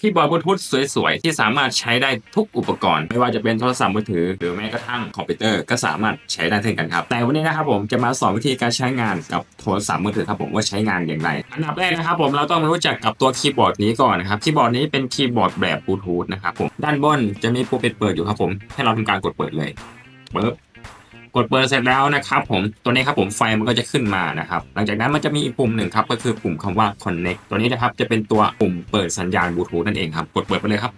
คีย์บอร์ดบลูทูธสวยๆ ที่สามารถใช้ได้ทุกอุปกรณ์ ไม่ว่าจะเป็นโทรศัพท์มือถือ หรือแม้กระทั่งคอมพิวเตอร์ก็สามารถใช้ได้เช่นกันครับ แต่วันนี้นะครับผมจะมาสอนวิธีการใช้งานกับโทรศัพท์มือถือครับผมว่าใช้งานอย่างไร อันดับแรกนะครับผมเราต้องรู้จักกับตัวคีย์บอร์ดนี้ก่อนนะครับคีย์บอร์ดนี้เป็นคีย์บอร์ดแบบบลูทูธนะครับผมด้านบนจะมีปุ่มปิดเปิดอยู่ครับผมให้เราทำการกดเปิดเลยปึ๊บ กดเปิดเสร็จแล้วนะครับผมตัวนี้ครับผมไฟมันก็จะขึ้นมานะครับ หลังจากนั้นมันจะมีอีกปุ่มหนึ่งครับก็คือปุ่มคำว่า connect ตัวนี้นะครับจะเป็นตัวปุ่มเปิดสัญญาณบลูทูธนั่นเองครับ กดเปิดไปเลยครับ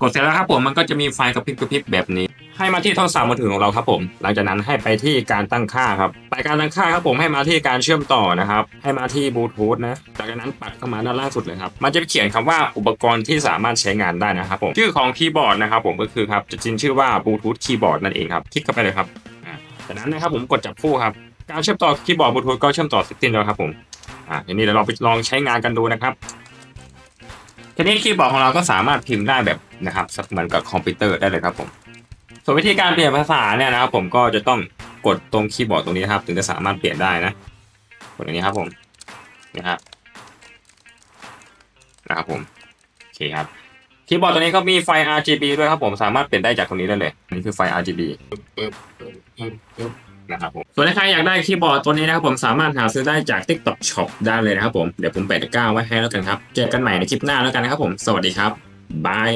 กดเสร็จแล้วครับผมมันก็จะมีไฟกระพริบกระพริบแบบนี้ ให้มาที่โทรศัพท์มือถือของเราครับผม หลังจากนั้นให้ไปที่การตั้งค่าครับ ไปการตั้งค่าครับผมให้มาที่การเชื่อมต่อนะครับ ให้มาที่บลูทูธนะ จากนั้นปัดเข้ามาด้านล่างสุดเลยครับ มันจะเขียนคำว่าอุปกรณ์ที่สามารถใช้งานได้นะครับผม ชื่อของคีย์บอร์ดนะครับผมก็คือครับจะจริงชื่อว่าบลูทูธคีย์บอร์ดนั่นเองครับ คลิกเข้าไปเลยครับจากนั้นนะครับผมกดจับคู่ครับ การเชื่อมต่อคีย์บอร์ดบลูทูธก็เชื่อมต่อเสร็จสิ้นแล้วครับผม อ่าทีนี้เดี๋ยวเราไปลองใช้งานกันดูนะครับทีนี้คีย์บอร์ดของเราก็สามารถพิมพ์ได้แบบนะครับเหมือนกับคอมพิวเตอร์ได้เลยครับผม ส่วนวิธีการเปลี่ยนภาษาเนี่ยนะครับผมก็จะต้องกดตรงคีย์บอร์ดตรงนี้นะครับ ถึงจะสามารถเปลี่ยนได้นะกดอย่างนี้ครับผมนะครับนะครับผมโอเคครับคีย์บอร์ดตัวนี้ก็มีไฟ RGB ด้วยครับผมสามารถเปลี่ยนได้จากตรงนี้ได้เลยนี่คือไฟ RGB นะครับผมส่วนใครอยากได้คีย์บอร์ดตัวนี้นะครับผมสามารถหาซื้อได้จาก TikTok Shop ได้เลยนะครับผมเดี๋ยวผมแปะตะกร้าไว้ให้แล้วกันครับ เจอกันใหม่ในคลิปหน้าแล้วกันนะครับผมสวัสดีครับบาย